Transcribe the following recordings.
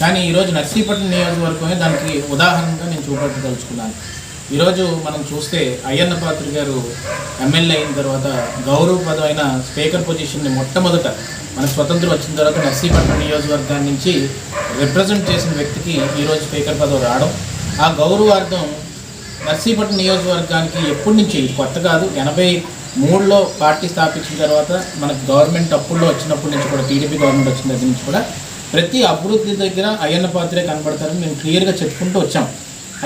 కానీ ఈరోజు నర్సీపట్నం నియోజకవర్గమే దానికి ఉదాహరణగా నేను చూపెట్టదలుచుకున్నాను ఈరోజు మనం చూస్తే అయ్యన్న పాత్ర గారు ఎమ్మెల్యే అయిన తర్వాత గౌరవ పదమైన స్పీకర్ పొజిషన్ని మొట్టమొదట మన స్వతంత్రం వచ్చిన తర్వాత నర్సీపట్నం నియోజకవర్గాన్ని నుంచి రిప్రజెంట్ చేసిన వ్యక్తికి ఈరోజు స్పీకర్ పదవి రావడం. ఆ గౌరవార్థం నర్సీపట్నం నియోజకవర్గానికి ఎప్పటి నుంచి ఇది కొత్త కాదు. ఎనభై మూడులో పార్టీ స్థాపించిన తర్వాత మనకు గవర్నమెంట్ అప్పుల్లో వచ్చినప్పటి నుంచి కూడా టీడీపీ గవర్నమెంట్ వచ్చిన దగ్గర నుంచి కూడా ప్రతి అభివృద్ధి దగ్గర అయ్యన్న పాత్రే కనబడతారని మేము క్లియర్గా చెప్పుకుంటూ వచ్చాం.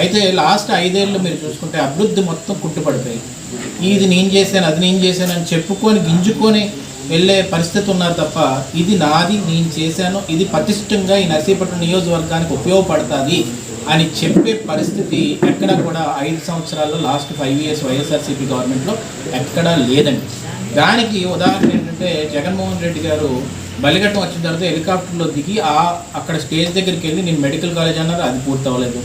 అయితే లాస్ట్ ఐదేళ్ళు మీరు చూసుకుంటే అభివృద్ధి మొత్తం కుట్టుపడిపోయి ఇది నేను చేశాను అది నేను చేశాను అని చెప్పుకొని గింజుకొని వెళ్ళే పరిస్థితి ఉన్నారు తప్ప ఇది నాది నేను చేశాను ఇది పటిష్టంగా ఈ నర్సీపట్నం నియోజకవర్గానికి ఉపయోగపడుతుంది. అని చెప్పే పరిస్థితి ఎక్కడ కూడా ఐదు సంవత్సరాల్లో లాస్ట్ ఫైవ్ ఇయర్స్ వైఎస్ఆర్సీపీ గవర్నమెంట్లో ఎక్కడా లేదండి. దానికి ఉదాహరణ ఏంటంటే జగన్మోహన్ రెడ్డి గారు బలిఘట్టం వచ్చిన తర్వాత హెలికాప్టర్లో దిగి ఆ అక్కడ స్టేజ్ దగ్గరికి వెళ్ళి నేను మెడికల్ కాలేజ్ అన్నారు అది పూర్తి అవ్వలేదు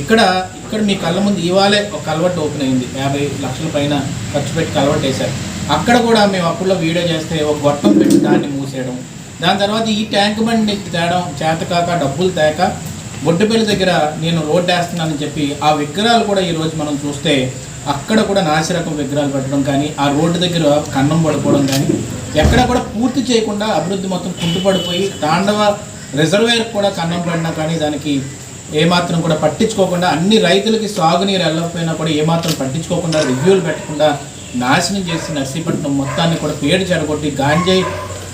ఇక్కడ ఇక్కడ మీ కళ్ళ ముందు ఇవాళే ఒక కలవట్ ఓపెన్ అయింది. యాభై లక్షల పైన ఖర్చు పెట్టి కలవట్ వేశారు. అక్కడ కూడా మేము అప్పుడులో వీడియో చేస్తే ఒక గొట్టం పెట్టి దాన్ని మూసేయడం. దాని తర్వాత ఈ ట్యాంక్ బండి తేడం చేతకాక డబ్బులు తేక బొడ్డుపల్లి దగ్గర నేను రోడ్డు వేస్తున్నానని చెప్పి ఆ విగ్రహాలు కూడా ఈరోజు మనం చూస్తే అక్కడ కూడా నాసిరకం విగ్రహాలు పెట్టడం కానీ ఆ రోడ్డు దగ్గర కన్నం పడుకోవడం కానీ ఎక్కడ కూడా పూర్తి చేయకుండా అభివృద్ధి మొత్తం కుంటుపడిపోయి తాండవ రిజర్వేర్ కూడా కన్నం పడినా కానీ దానికి ఏమాత్రం కూడా పట్టించుకోకుండా అన్ని రైతులకి సాగునీరు వెళ్ళకపోయినా కూడా ఏమాత్రం పట్టించుకోకుండా రివ్యూలు పెట్టకుండా నాశనం చేసి నర్సీపట్నం మొత్తాన్ని కూడా పేరు చెడగొట్టి గాంజాయి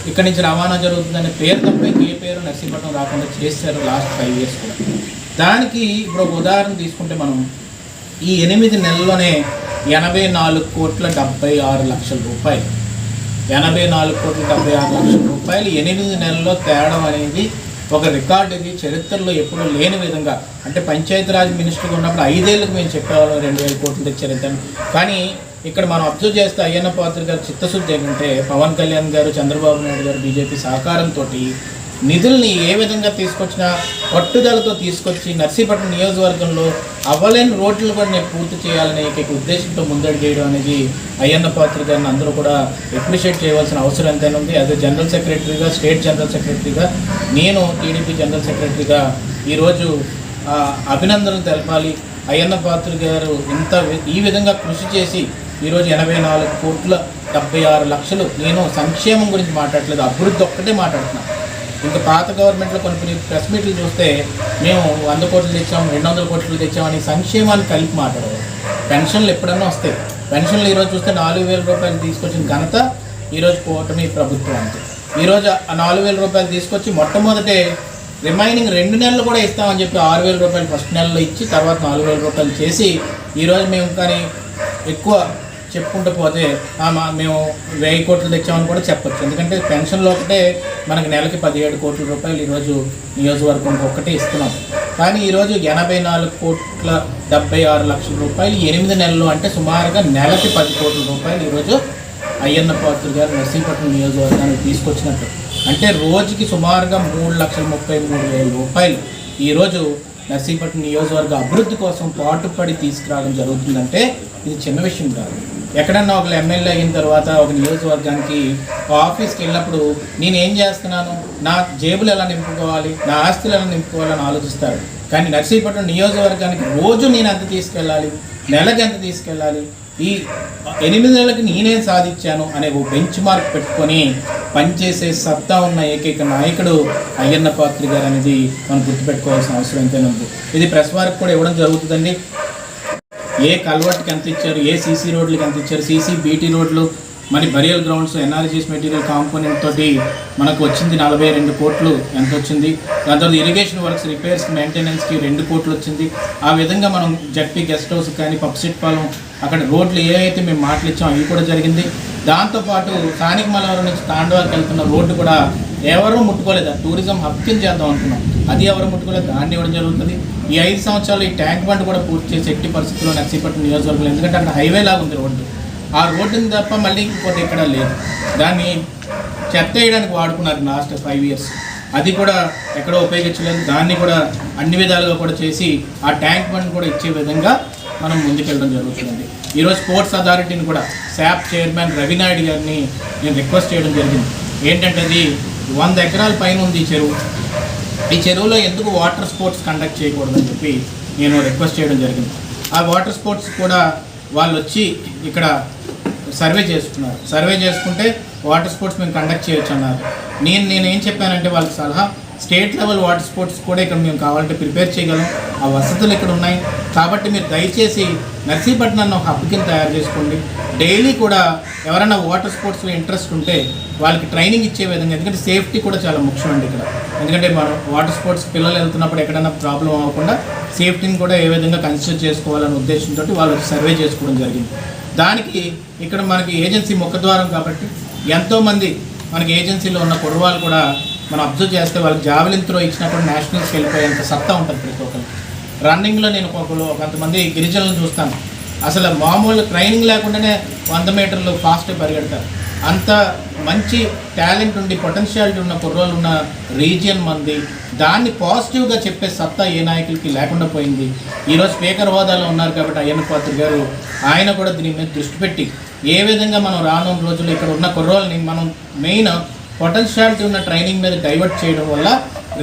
ఇక్కడి నుంచి రవాణా జరుగుతుందనే పేరు తప్ప ఏ పేరు నర్సీపట్నం రాకుండా చేశారు లాస్ట్ ఫైవ్ ఇయర్స్ కూడా. దానికి ఇప్పుడు ఒక ఉదాహరణ తీసుకుంటే మనం ఈ ఎనిమిది నెలల్లోనే ఎనభై నాలుగు కోట్ల డెబ్బై ఆరు లక్షల రూపాయలు. ఎనభై నాలుగు కోట్ల డెబ్బై ఆరు లక్షల రూపాయలు ఎనిమిది నెలల్లో తేడం అనేది ఒక రికార్డు ఇది. చరిత్రలో ఎప్పుడూ లేని విధంగా అంటే పంచాయతీరాజ్ మినిస్టర్గా ఉన్నప్పుడు ఐదేళ్ళకి మేము చెప్పేవాళ్ళం రెండు వేల కోట్లు తెచ్చారు కానీ ఇక్కడ మనం అబ్జర్వ్ చేస్తే అయ్యన్న పాత్ర గారు చిత్తశుద్ధి ఏంటంటే పవన్ కళ్యాణ్ గారు చంద్రబాబు నాయుడు గారు బీజేపీ సహకారంతో నిధుల్ని ఏ విధంగా తీసుకొచ్చినా పట్టుదలతో తీసుకొచ్చి నర్సీపట్నం నియోజకవర్గంలో అవ్వలేని రోడ్లు కూడా నేను పూర్తి చేయాలనే ఏకైక ఉద్దేశంతో ముందడుగు చేయడం అనేది అయ్యన్న పాత్ర గారిని అందరూ కూడా అప్రిషియేట్ చేయవలసిన అవసరం ఎంతైనా ఉంది. అదే జనరల్ సెక్రటరీగా స్టేట్ జనరల్ సెక్రటరీగా నేను టీడీపీ జనరల్ సెక్రటరీగా ఈరోజు అభినందనలు తెలపాలి. అయ్యన్న పాత్ర గారు ఇంత వి- ఈ విధంగా కృషి చేసి ఈరోజు ఎనభై నాలుగు కోట్ల డెబ్బై ఆరు లక్షలు నేను సంక్షేమం గురించి మాట్లాడలేదు అభివృద్ధి ఒక్కటే మాట్లాడుతున్నాను ఇంకా పాత గవర్నమెంట్లో కొన్ని కొన్ని ప్రెస్ మీట్లు చూస్తే మేము వంద కోట్లు తెచ్చాము రెండు వందల కోట్లు తెచ్చామని సంక్షేమాన్ని కలిపి మాట్లాడదు పెన్షన్లు ఎప్పుడన్నా వస్తాయి. పెన్షన్లు ఈరోజు చూస్తే నాలుగు వేల రూపాయలు తీసుకొచ్చిన ఘనత ఈరోజు కూటమి ప్రభుత్వం అంతే. ఈరోజు ఆ నాలుగు వేల రూపాయలు తీసుకొచ్చి మొట్టమొదటే రిమైనింగ్ రెండు నెలలు కూడా ఇస్తామని చెప్పి ఆరు వేల రూపాయలు ఫస్ట్ నెలలో ఇచ్చి తర్వాత నాలుగు వేల రూపాయలు చేసి ఈరోజు మేము కానీ ఎక్కువ చెప్పుకుంటూ పోతే మా- మేము వెయ్యి కోట్లు తెచ్చామని కూడా చెప్పొచ్చు. ఎందుకంటే పెన్షన్లో ఒకటే మనకి నెలకి పదిహేడు కోట్ల రూపాయలు ఈరోజు నియోజకవర్గం ఒక్కటే ఇస్తున్నాం. కానీ ఈరోజు ఎనభై నాలుగు కోట్ల డెబ్బై ఆరు లక్షల రూపాయలు ఎనిమిది నెలలు అంటే సుమారుగా నెలకి పది కోట్ల రూపాయలు ఈరోజు అయ్యన్న పాత్రుడు గారు నర్సీపట్నం నియోజకవర్గానికి తీసుకొచ్చినట్టు. అంటే రోజుకి సుమారుగా మూడు లక్షల ముప్పై మూడు వేల రూపాయలు ఈరోజు నర్సీపట్నం నియోజకవర్గ అభివృద్ధి కోసం పాటుపడి తీసుకురావడం జరుగుతుందంటే ఇది చిన్న విషయం కాదు. ఎక్కడన్నా ఒక ఎమ్మెల్యే అయిన తర్వాత ఒక నియోజకవర్గానికి ఆఫీస్కి వెళ్ళినప్పుడు నేను ఏం చేస్తున్నాను? నా జేబులు ఎలా నింపుకోవాలి? నా ఆస్తులు ఎలా నింపుకోవాలని ఆలోచిస్తారు. కానీ నర్సీపట్నం నియోజకవర్గానికి రోజు నేను ఎంత తీసుకెళ్ళాలి? నెలకి ఎంత తీసుకెళ్ళాలి? ఈ ఎనిమిది నెలలకి నేనేం సాధించాను అనే ఓ బెంచ్ మార్క్ పెట్టుకొని పనిచేసే సత్తా ఉన్న ఏకైక నాయకుడు అయ్యన్న పాత్రి గారు అనేది మనం గుర్తుపెట్టుకోవాల్సిన అవసరం ఎంతైనా ఉంది. ఇది ప్రెస్ వారికి కూడా ఇవ్వడం జరుగుతుందండి. ఏ కల్వర్ట్కి ఎంత ఇచ్చారు? ఏ సీసీ రోడ్లకి ఎంత ఇచ్చారు? సీసీ బీటీ రోడ్లు మరి burial grounds NRGS material component తోటి మనకు వచ్చింది నలభై రెండు కోట్లు. ఎంత వచ్చింది? దాని తర్వాత ఇరిగేషన్ వర్క్స్ రిపేర్స్ మెయింటెనెన్స్కి రెండు కోట్లు వచ్చింది. ఆ విధంగా మనం జడ్పీ గెస్ట్ హౌస్ కానీ పప్సిట్ పాలెం అక్కడ రోడ్లు ఏవైతే మేము మాటలు ఇచ్చాం అవి కూడా జరిగింది. దాంతోపాటు స్థానిక మలవరం నుంచి తాండవాకి వెళ్తున్న రోడ్డు కూడా ఎవరూ ముట్టుకోలేదు. టూరిజం హబ్ కింద చేద్దాం అనుకున్నాం. అది ఎవరు ముట్టుకోలేదు. దాన్ని ఇవ్వడం జరుగుతుంది. ఈ ఐదు సంవత్సరాలు ఈ ట్యాంక్ బండ్ కూడా పూర్తి చేసి ఎట్టి పరిస్థితుల్లో నర్సీపట్నం నియోజకవర్గంలో ఎందుకంటే అక్కడ హైవే లాగా ఉంది రోడ్డు. ఆ రోడ్డుని తప్ప మళ్ళీ ఇంకోటి ఎక్కడ లేదు. దాన్ని చెత్త వేయడానికి వాడుకున్నారు లాస్ట్ ఫైవ్ ఇయర్స్ అది కూడా ఎక్కడో ఉపయోగించలేదు. దాన్ని కూడా అన్ని విధాలుగా కూడా చేసి ఆ ట్యాంక్ బండ్ కూడా ఇచ్చే విధంగా మనం ముందుకెళ్ళడం జరుగుతుంది ఈరోజు స్పోర్ట్స్ అథారిటీని కూడా శాప్ చైర్మన్ రవినాయుడు గారిని నేను రిక్వెస్ట్ చేయడం జరిగింది. ఏంటంటే అది వంద ఎకరాల పైన ఉంది ఈ చెరువు. ఈ చెరువులో ఎందుకు వాటర్ స్పోర్ట్స్ కండక్ట్ చేయకూడదని చెప్పి నేను రిక్వెస్ట్ చేయడం జరిగింది. ఆ వాటర్ స్పోర్ట్స్ కూడా వాళ్ళు వచ్చి ఇక్కడ సర్వే చేసుకున్నారు. సర్వే చేసుకుంటే వాటర్ స్పోర్ట్స్ మేము కండక్ట్ చేయొచ్చు అన్నారు నేను నేను ఏం చెప్పానంటే వాళ్ళకి సలహా స్టేట్ లెవెల్ వాటర్ స్పోర్ట్స్ కూడా ఇక్కడ మేము కావాలంటే ప్రిపేర్ చేయగలం. ఆ వసతులు ఇక్కడ ఉన్నాయి. కాబట్టి మీరు దయచేసి నర్సీపట్నాన్ని ఒక హబ్ కింద తయారు చేసుకోండి. డైలీ కూడా ఎవరైనా వాటర్ స్పోర్ట్స్లో ఇంట్రెస్ట్ ఉంటే వాళ్ళకి ట్రైనింగ్ ఇచ్చే విధంగా ఎందుకంటే సేఫ్టీ కూడా చాలా ముఖ్యం అండి ఇక్కడ. ఎందుకంటే మనం వాటర్ స్పోర్ట్స్ పిల్లలు వెళ్తున్నప్పుడు ఎక్కడైనా ప్రాబ్లం అవ్వకుండా సేఫ్టీని కూడా ఏ విధంగా కన్సిడర్ చేసుకోవాలనే ఉద్దేశంతో వాళ్ళు సర్వే చేసుకోవడం జరిగింది. దానికి ఇక్కడ మనకి ఏజెన్సీ ముఖద్వారం కాబట్టి ఎంతోమంది మనకి ఏజెన్సీలో ఉన్న కుర్రవాళ్ళు కూడా మనం అబ్జర్వ్ చేస్తే వాళ్ళకి జావెలిన్ త్రో ఇచ్చినప్పుడు నేషనల్స్కి వెళ్ళిపోయేంత సత్తా ఉంటుంది ప్రతి ఒక్కరు రన్నింగ్లో నేను ఒకరు కొంతమంది గిరిజనులను చూస్తాను. అసలు మామూలు ట్రైనింగ్ లేకుండానే వంద మీటర్లు ఫాస్ట్ పరిగెడతారు. అంత మంచి టాలెంట్ ఉండి పొటెన్షియాలిటీ ఉన్న కుర్రోళ్ళు ఉన్న రీజియన్ మంది దాన్ని పాజిటివ్గా చెప్పే సత్తా ఏ నాయకులకి లేకుండా పోయింది. ఈరోజు స్పీకర్ హోదాలో ఉన్నారు కాబట్టి అయ్యన్న పాత్ర గారు ఆయన కూడా దీని మీద దృష్టి పెట్టి ఏ విధంగా మనం రానున్న రోజుల్లో ఇక్కడ ఉన్న కుర్రోళ్ళని మనం మెయిన్ పొటెన్షియాలిటీ ఉన్న ట్రైనింగ్ మీద డైవర్ట్ చేయడం వల్ల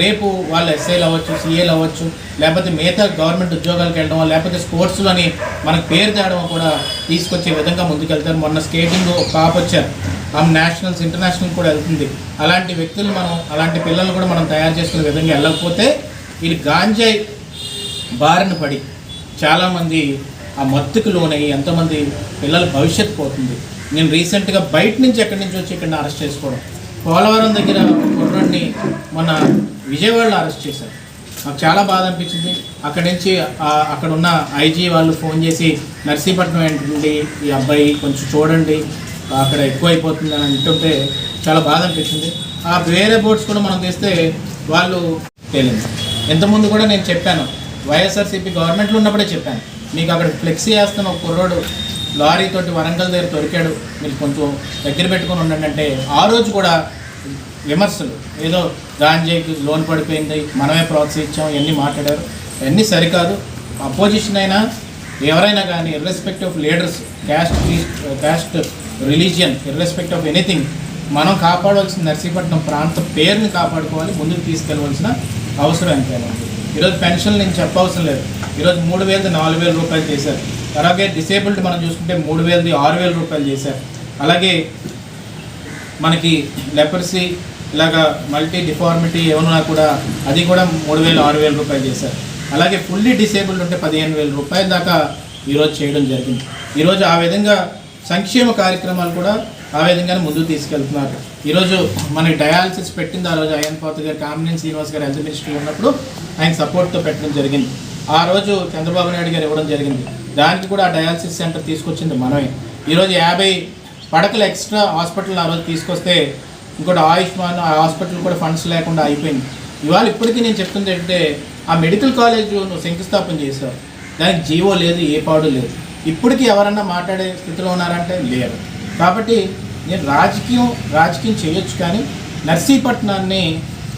రేపు వాళ్ళు ఎస్ఐలు అవ్వచ్చు సీఏలు అవ్వచ్చు లేకపోతే మిగతా గవర్నమెంట్ ఉద్యోగాలకు వెళ్ళడం లేకపోతే స్పోర్ట్స్లోని మనకు పేరు తేడం కూడా తీసుకొచ్చే విధంగా ముందుకెళ్తారు. మొన్న స్కేటింగ్ పాప వచ్చారు. ఆమె నేషనల్స్ ఇంటర్నేషనల్ కూడా వెళ్తుంది. అలాంటి వ్యక్తులు మనం అలాంటి పిల్లలు కూడా మనం తయారు చేసుకునే విధంగా వెళ్ళకపోతే ఇది గాంజాయి బారిన పడి చాలామంది ఆ మత్తుకు లోనయ్యి ఎంతోమంది పిల్లల భవిష్యత్తు పోతుంది. నేను రీసెంట్గా బయట నుంచి ఎక్కడి నుంచి వచ్చి ఇక్కడ అరెస్ట్ చేసుకోవడం. పోలవరం దగ్గర కుర్రాడిని మొన్న విజయవాడలో అరెస్ట్ చేశారు. నాకు చాలా బాధ అనిపించింది. అక్కడి నుంచి అక్కడ ఉన్న ఐజీ వాళ్ళు ఫోన్ చేసి నర్సీపట్నం ఏంటండి ఈ అబ్బాయి కొంచెం చూడండి అక్కడ ఎక్కువ అయిపోతుంది అని అంటుంటే చాలా బాధ అనిపించింది. ఆ వేరే బోర్డ్స్ కూడా మనం తీస్తే వాళ్ళు తేలింది ఇంతకుముందు కూడా నేను చెప్పాను వైఎస్ఆర్సీపీ గవర్నమెంట్లో ఉన్నప్పుడే చెప్పాను మీకు అక్కడ ఫ్లెక్సీ వేస్తున్న ఒక కుర్రోడు లారీతోటి వరంగల్ దగ్గర దొరికాడు. మీరు కొంచెం దగ్గర పెట్టుకొని ఉండండి అంటే ఆ రోజు కూడా విమర్శలు. ఏదో గాంజాయికి లోన్ పడిపోయింది మనమే ప్రోత్సహించాం ఇవన్నీ మాట్లాడారు ఇవన్నీ సరికాదు. అపోజిషన్ అయినా ఎవరైనా కానీ irrespective of leaders caste caste religion irrespective of anything మనం కాపాడవలసిన నర్సీపట్నం ప్రాంత పేరుని కాపాడుకోవాలి ముందుకు తీసుకెళ్ళవలసిన అవసరం ఎంతైనా ఈరోజు పెన్షన్ నేను చెప్పవసరం లేదు. ఈరోజు మూడు వేలది నాలుగు వేల రూపాయలు చేశారు. అలాగే డిసేబుల్డ్ మనం చూసుకుంటే మూడు వేలది ఆరు వేల రూపాయలు చేశారు. అలాగే మనకి లెపర్సీ ఇలాగా మల్టీ డిఫార్మిటీ ఏమన్నా కూడా అది కూడా మూడు వేలు ఆరు వేల రూపాయలు చేశారు. అలాగే ఫుల్లీ డిసేబుల్డ్ ఉంటే పదిహేను వేల రూపాయల దాకా ఈరోజు చేయడం జరిగింది. ఈరోజు ఆ విధంగా సంక్షేమ కార్యక్రమాలు కూడా ఆ విధంగానే ముందుకు తీసుకెళ్తున్నారు. ఈరోజు మనకి డయాలసిస్ పెట్టింది ఆ రోజు అయ్యన్ పాత గారు కామినేని శ్రీనివాస్ గారు హెల్త్ మినిస్టర్ ఉన్నప్పుడు ఆయన సపోర్ట్తో పెట్టడం జరిగింది. ఆ రోజు చంద్రబాబు నాయుడు గారు ఇవ్వడం జరిగింది. దానికి కూడా ఆ డయాలసిస్ సెంటర్ తీసుకొచ్చింది మనమే. ఈరోజు యాభై పడకలు ఎక్స్ట్రా హాస్పిటల్ ఆ రోజు తీసుకొస్తే ఇంకోటి ఆయుష్మాన్ ఆ హాస్పిటల్ కూడా ఫండ్స్ లేకుండా అయిపోయింది. ఇవాళ ఇప్పటికీ నేను చెప్తుంది ఏంటంటే ఆ మెడికల్ కాలేజ్ నువ్వు శంకుస్థాపన చేసావు దానికి జీవో లేదు ఏ పాడు లేదు. ఇప్పటికీ ఎవరన్నా మాట్లాడే స్థితిలో ఉన్నారంటే లేరు. కాబట్టి నేను రాజకీయం రాజకీయం చేయొచ్చు కానీ నర్సీపట్నాన్ని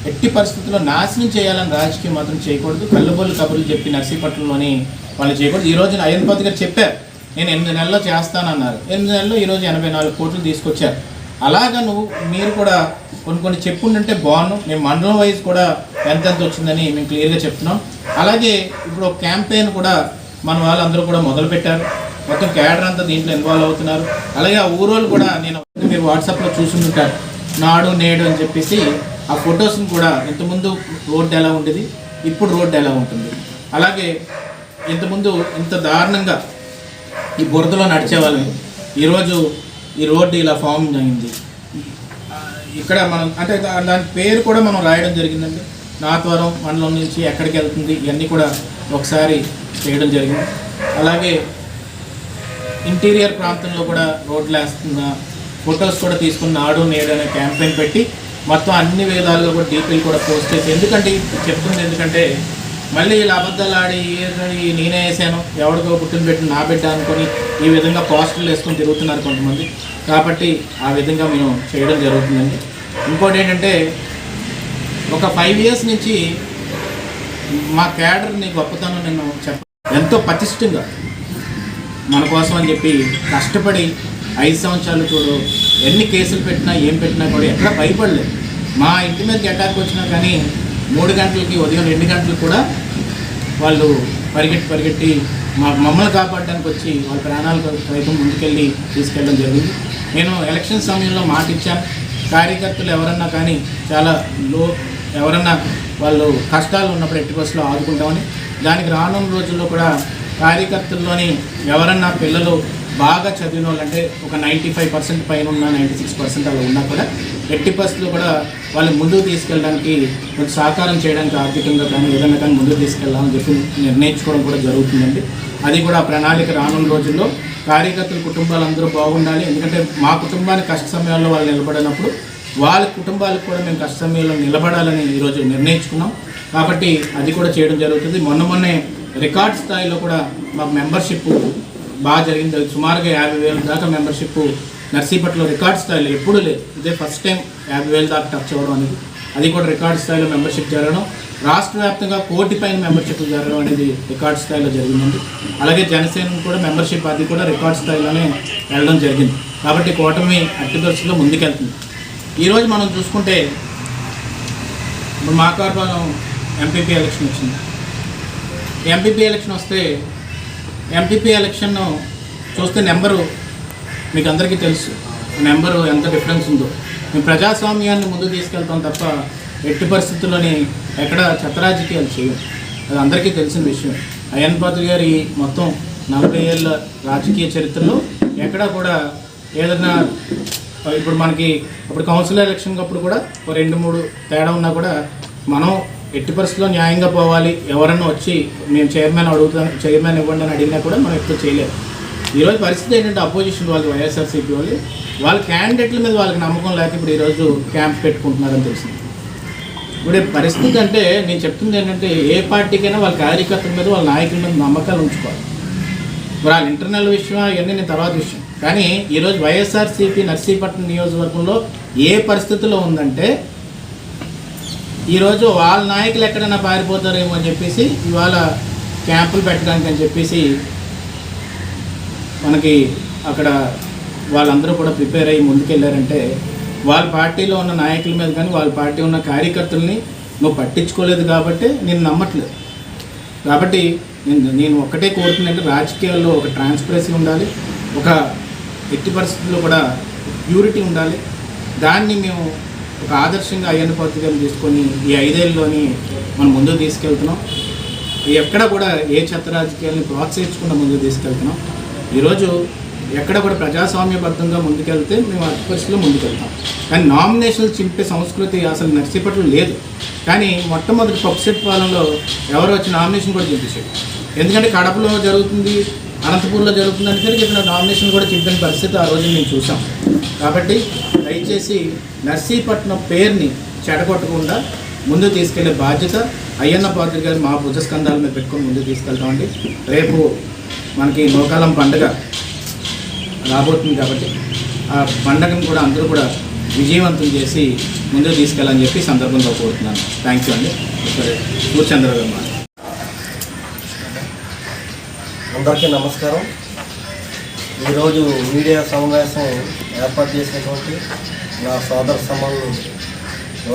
ఎట్టి పరిస్థితుల్లో నాశనం చేయాలని రాజకీయం మాత్రం చేయకూడదు. కళ్ళబొల్లు కబుర్లు చెప్పి నర్సీపట్నంలోని వాళ్ళు చేయకూడదు. ఈ రోజున అయ్యన్పతి గారు చెప్పారు నేను ఎనిమిది నెలల్లో చేస్తానన్నారు. ఎనిమిది నెలల్లో ఈరోజు ఎనభై నాలుగు కోట్లు తీసుకొచ్చారు. అలాగా నువ్వు మీరు కూడా కొన్ని కొన్ని చెప్పుండంటే బాగున్నాం మేము మండలం వైజ్ కూడా ఎంత ఎంత వచ్చిందని మేము క్లియర్గా చెప్తున్నాం. అలాగే ఇప్పుడు ఒక క్యాంపెయిన్ కూడా మన వాళ్ళందరూ కూడా మొదలుపెట్టారు మొత్తం క్యాడర్ అంతా దీంట్లో ఇన్వాల్వ్ అవుతున్నారు. అలాగే ఆ ఊరోళ్ళు కూడా నేను మీరు వాట్సాప్లో చూసుకుంటారు నాడు నేడు అని చెప్పేసి ఆ ఫొటోస్ని కూడా ఇంతకుముందు రోడ్డు ఎలా ఉండేది? ఇప్పుడు రోడ్డు ఎలా ఉంటుంది? అలాగే ఇంతకుముందు ఇంత దారుణంగా ఈ బురదలో నడిచేవాళ్ళం ఈరోజు ఈ రోడ్డు ఇలా ఫామ్ అయింది. ఇక్కడ మనం అంటే దా- దాని పేరు కూడా మనం రాయడం జరిగిందండి. నాత్వరం మండలం నుంచి ఎక్కడికి వెళ్తుంది ఇవన్నీ కూడా ఒకసారి చేయడం జరిగింది. అలాగే ఇంటీరియర్ ప్రాంతంలో కూడా రోడ్లు వేస్తున్న ఫొటోస్ కూడా తీసుకున్న నాడు నేడు అనే క్యాంపెయిన్ పెట్టి మొత్తం అన్ని విధాలుగా కూడా డీపీలు కూడా పోస్ట్ చేసి ఎందుకంటే చెప్తుంది ఎందుకంటే మళ్ళీ ఇలా అబద్ధాలు ఆడి నేనే వేసాను ఎవరికో పుట్టిన పెట్టి నా బిడ్డ అనుకొని ఈ విధంగా పోస్టర్లు వేసుకొని తిరుగుతున్నారు కొంతమంది. కాబట్టి ఆ విధంగా మేము చేయడం జరుగుతుందండి. ఇంకోటి ఏంటంటే ఒక ఫైవ్ ఇయర్స్ నుంచి మా క్యాడర్ని గొప్పతనం నేను చెప్ప ఎంతో పటిష్టంగా మన కోసం అని చెప్పి కష్టపడి ఐదు సంవత్సరాలు చూడు ఎన్ని కేసులు పెట్టినా ఏం పెట్టినా కూడా ఎక్కడ భయపడలేదు. మా ఇంటి మీదకి అటాక్ వచ్చినా కానీ మూడు గంటలకి ఉదయం రెండు గంటలకు కూడా వాళ్ళు పరిగెట్టి పరిగెట్టి మా మమ్మల్ని కాపాడడానికి వచ్చి వాళ్ళ ప్రాణాలు సైతం ముందుకెళ్ళి తీసుకెళ్ళడం జరిగింది. నేను ఎలక్షన్ సమయంలో మాట ఇచ్చాను కార్యకర్తలు ఎవరన్నా కానీ చాలా లో ఎవరన్నా వాళ్ళు కష్టాలు ఉన్నప్పుడు ఎట్టి బస్సులో ఆదుకుంటామని దానికి రానున్న రోజుల్లో కూడా కార్యకర్తల్లోని ఎవరన్నా పిల్లలు బాగా చదివిన వాళ్ళంటే ఒక నైంటీ ఫైవ్ పర్సెంట్ పైన ఉన్న నైంటీ సిక్స్ పర్సెంట్ అలా ఉన్నా కూడా ఎట్టి పరిస్థితులు కూడా వాళ్ళు ముందుకు తీసుకెళ్ళడానికి కొంచెం సహకారం చేయడానికి ఆర్థికంగా కానీ ఏదైనా కానీ ముందుకు తీసుకెళ్ళాలని చెప్పి నిర్ణయించుకోవడం కూడా జరుగుతుందండి. అది కూడా ప్రణాళిక రానున్న రోజుల్లో కార్యకర్తల కుటుంబాలు అందరూ బాగుండాలి. ఎందుకంటే మా కుటుంబానికి కష్ట సమయాల్లో వాళ్ళు నిలబడినప్పుడు వాళ్ళ కుటుంబాలకు కూడా మేము కష్ట సమయంలో నిలబడాలని ఈరోజు నిర్ణయించుకున్నాం. కాబట్టి అది కూడా చేయడం జరుగుతుంది. మొన్న మొన్నే రికార్డ్ స్థాయిలో కూడా మాకు మెంబర్షిప్ బాగా జరిగింది. సుమారుగా యాభై వేల దాకా మెంబర్షిప్ నర్సీపట్లో రికార్డ్ స్థాయిలో ఎప్పుడూ లేదు. ఇదే ఫస్ట్ టైం యాభై వేల దాకా టచ్ అవ్వడం అనేది. అది కూడా రికార్డ్ స్థాయిలో మెంబర్షిప్ జరగడం. రాష్ట్ర వ్యాప్తంగా కోటి పైన మెంబర్షిప్ జరగడం అనేది రికార్డ్ స్థాయిలో జరిగిందండి. అలాగే జనసేన కూడా మెంబర్షిప్ అది కూడా రికార్డ్ స్థాయిలోనే వెళ్ళడం జరిగింది. కాబట్టి కూటమి అట్టి పరిస్థితుల్లో ముందుకెళ్తుంది. ఈరోజు మనం చూసుకుంటే ఇప్పుడు మాకార్పాలెం ఎంపీపీ ఎలక్షన్ వచ్చింది. ఎంపీపీ ఎలక్షన్ వస్తే ఎంపీపీ ఎలక్షన్ చూస్తే నెంబరు మీకు అందరికీ తెలుసు నెంబరు ఎంత డిఫరెన్స్ ఉందో. మేము ప్రజాస్వామ్యాన్ని ముందుకు తీసుకెళ్తాం తప్ప ఎట్టి పరిస్థితుల్లోని ఎక్కడ చతరాజకీయాలు చేయం అది అందరికీ తెలిసిన విషయం. అయన్ పాత్ర గారి మొత్తం నలభై ఏళ్ళ రాజకీయ చరిత్రలో ఎక్కడా కూడా ఏదైనా ఇప్పుడు మనకి ఇప్పుడు కౌన్సిల్ ఎలక్షన్ అప్పుడు కూడా ఒక రెండు మూడు తేడా ఉన్నా కూడా మనం ఎట్టి పరిస్థితుల్లో న్యాయంగా పోవాలి. ఎవరన్నా వచ్చి మేము చైర్మన్ అడుగుతాం చైర్మన్ ఇవ్వండి అని అడిగినా కూడా మనం ఎక్కువ చేయలేము. ఈరోజు పరిస్థితి ఏంటంటే అపోజిషన్ వాళ్ళు వైఎస్ఆర్సీపీ వాళ్ళు వాళ్ళ క్యాండిడేట్ల మీద వాళ్ళకి నమ్మకం లేక ఇప్పుడు ఈరోజు క్యాంప్ పెట్టుకుంటున్నారని తెలిసింది ఇప్పుడు పరిస్థితి అంటే నేను చెప్తుంది ఏంటంటే ఏ పార్టీకైనా వాళ్ళ కార్యకర్తల మీద వాళ్ళ నాయకుల మీద నమ్మకాలు ఉంచుకోవాలి. వాళ్ళ ఇంటర్నల్ విషయం అవన్నీ నేను తర్వాత విషయం కానీ ఈరోజు వైఎస్ఆర్సీపీ నర్సీపట్నం నియోజకవర్గంలో ఏ పరిస్థితిలో ఉందంటే ఈరోజు వాళ్ళ నాయకులు ఎక్కడైనా పారిపోతారేమో అని చెప్పేసి ఇవాళ క్యాంపులు పెట్టడానికి అని చెప్పేసి మనకి అక్కడ వాళ్ళందరూ కూడా ప్రిపేర్ అయ్యి ముందుకెళ్ళారంటే వాళ్ళ పార్టీలో ఉన్న నాయకుల మీద కానీ వాళ్ళ పార్టీ ఉన్న కార్యకర్తల్ని నువ్వు పట్టించుకోలేదు కాబట్టి నేను నమ్మట్లేదు. కాబట్టి నేను నేను ఒక్కటే కోరుతుందంటే రాజకీయాల్లో ఒక ట్రాన్స్పరెన్సీ ఉండాలి ఒక ఎట్టి పరిస్థితుల్లో కూడా ప్యూరిటీ ఉండాలి. దాన్ని మేము ఒక ఆదర్శంగా అయ్యన్న పత్రికలు తీసుకొని ఈ ఐదేళ్ళలోని మనం ముందుకు తీసుకెళ్తున్నాం. ఎక్కడ కూడా ఏ చెత్త రాజకీయాలను ప్రోత్సహించకుండా ముందుకు తీసుకెళ్తున్నాం. ఈరోజు ఎక్కడ కూడా ప్రజాస్వామ్యబద్ధంగా ముందుకెళ్తే మేము అతి పరిస్థితిలో ముందుకెళ్తాం. కానీ నామినేషన్లు చింపే సంస్కృతి అసలు నర్సీపట్నం లేదు. కానీ మొట్టమొదటి పప్సెట్ పాలనలో ఎవరు వచ్చి నామినేషన్ కూడా చింపేశాడు ఎందుకంటే కడపలో జరుగుతుంది అనంతపూర్లో జరుగుతుంది అనేసరికి ఇక్కడ నామినేషన్ కూడా చింపిన పరిస్థితి ఆ రోజు మేము చూసాం. కాబట్టి దయచేసి నర్సీపట్నం పేరుని చెడగొట్టకుండా ముందు తీసుకెళ్ళే బాధ్యత అయ్యన్న పాత్రి గారు మా భుజస్కంధాల మీద పెట్టుకొని ముందు తీసుకెళ్తామండి. రేపు మనకి నోకాలం పండుగ రాబోతుంది కాబట్టి ఆ పండగను కూడా అందరూ కూడా విజయవంతం చేసి ముందుకు తీసుకెళ్ళాలని చెప్పి సందర్భంలో సందర్భంగా కోరుతున్నాను. థ్యాంక్ యూ అండి. సరే సూర్చంద్రరావు అందరికీ నమస్కారం. ఈరోజు మీడియా సమావేశం ఏర్పాటు చేసినటువంటి నా సోదర సమానులు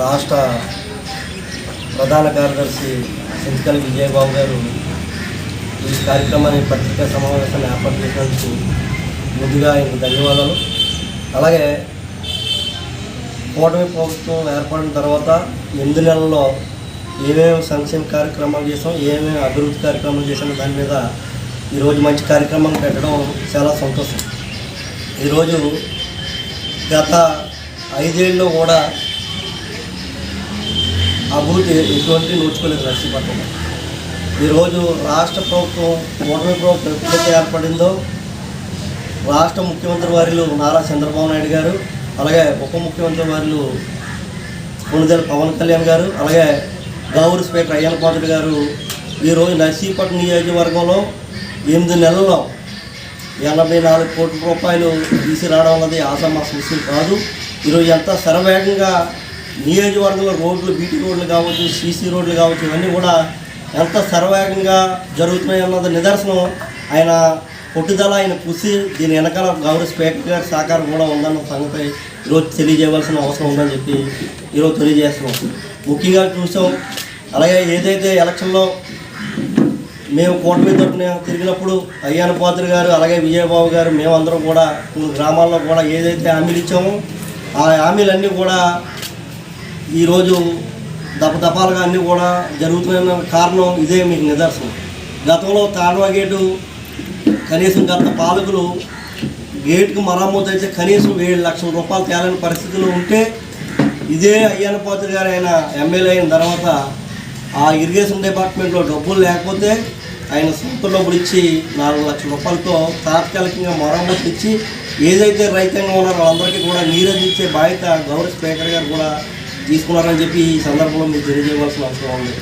రాష్ట్ర ప్రధాన కార్యదర్శి సింతకల్ విజయబాబు గారు ఈ కార్యక్రమాన్ని పత్రికా సమావేశాన్ని ఏర్పాటు చేసినందుకు ముందుగా ఇంక ధన్యవాదాలు. అలాగే కూటమి ప్రభుత్వం ఏర్పడిన తర్వాత ఎనిమిది నెలల్లో ఏమేమి సంక్షేమ కార్యక్రమాలు చేసాం ఏమేమి అభివృద్ధి కార్యక్రమాలు చేసాం దాని మీద ఈరోజు మంచి కార్యక్రమం పెట్టడం చాలా సంతోషం. ఈరోజు గత ఐదేళ్ళు కూడా అభివృద్ధి ఎటువంటి నోచుకోలేదు నర్సీపట్నంలో. ఈరోజు రాష్ట్ర ప్రభుత్వం ఓటమి ప్రభుత్వం ఎప్పుడైతే ఏర్పడిందో రాష్ట్ర ముఖ్యమంత్రి వారిలు నారా చంద్రబాబు నాయుడు గారు అలాగే ఉప ముఖ్యమంత్రి వారిలు కొనుదల పవన్ కళ్యాణ్ గారు అలాగే గౌరవ స్పీకర్ గారు ఈరోజు నర్సీపట్నం నియోజకవర్గంలో ఎనిమిది నెలల్లో ఎనభై నాలుగు కోట్ల రూపాయలు తీసుకురావడం అన్నది ఆసామాస విషయం కాదు. ఈరోజు ఎంత శరవేగంగా నియోజకవర్గంలో రోడ్లు బీటీ రోడ్లు కావచ్చు సీసీ రోడ్లు కావచ్చు ఇవన్నీ కూడా ఎంత సర్వేగంగా జరుగుతున్నాయి అన్నది నిదర్శనం. ఆయన పట్టుదల ఆయన కృషి దీని వెనకాల గౌరవ స్పీకర్ గారి సహకారం కూడా ఉందన్న సంగతి ఈరోజు తెలియజేయవలసిన అవసరం ఉందని చెప్పి ఈరోజు తెలియజేస్తున్నాం. ముఖ్యంగా చూసాం అలాగే ఏదైతే ఎలక్షన్లో మేము కూటమి తరఫున తిరిగినప్పుడు అయ్యాన పాత్రి గారు అలాగే విజయబాబు గారు మేమందరం కూడా కొన్ని గ్రామాల్లో కూడా ఏదైతే హామీలు ఇచ్చామో ఆ హామీలన్నీ కూడా ఈరోజు దపదపాలుగా అన్నీ కూడా జరుగుతున్న కారణం ఇదే మీకు నిదర్శనం. గతంలో తాడ్వా గేటు కనీసం గత పాలకులు గేటుకు మరమ్మతు అయితే కనీసం ఏడు లక్షల రూపాయలు తేలని పరిస్థితులు ఉంటే ఇదే అయ్యానపాత్రి గారు ఆయన ఎమ్మెల్యే అయిన తర్వాత ఆ ఇరిగేషన్ డిపార్ట్మెంట్లో డబ్బులు లేకపోతే ఆయన సొంత డబ్బులు ఇచ్చి నాలుగు లక్షల రూపాయలతో తాత్కాలికంగా మరమ్మతు ఇచ్చి ఏదైతే రైతాంగం ఉన్నారో వాళ్ళందరికీ కూడా నీరు అందించే బాధ్యత గౌరవ స్పీకర్ గారు కూడా తీసుకున్నారని చెప్పి ఈ సందర్భంలో మీరు తెలియజేయవలసిన అవసరం ఉంది.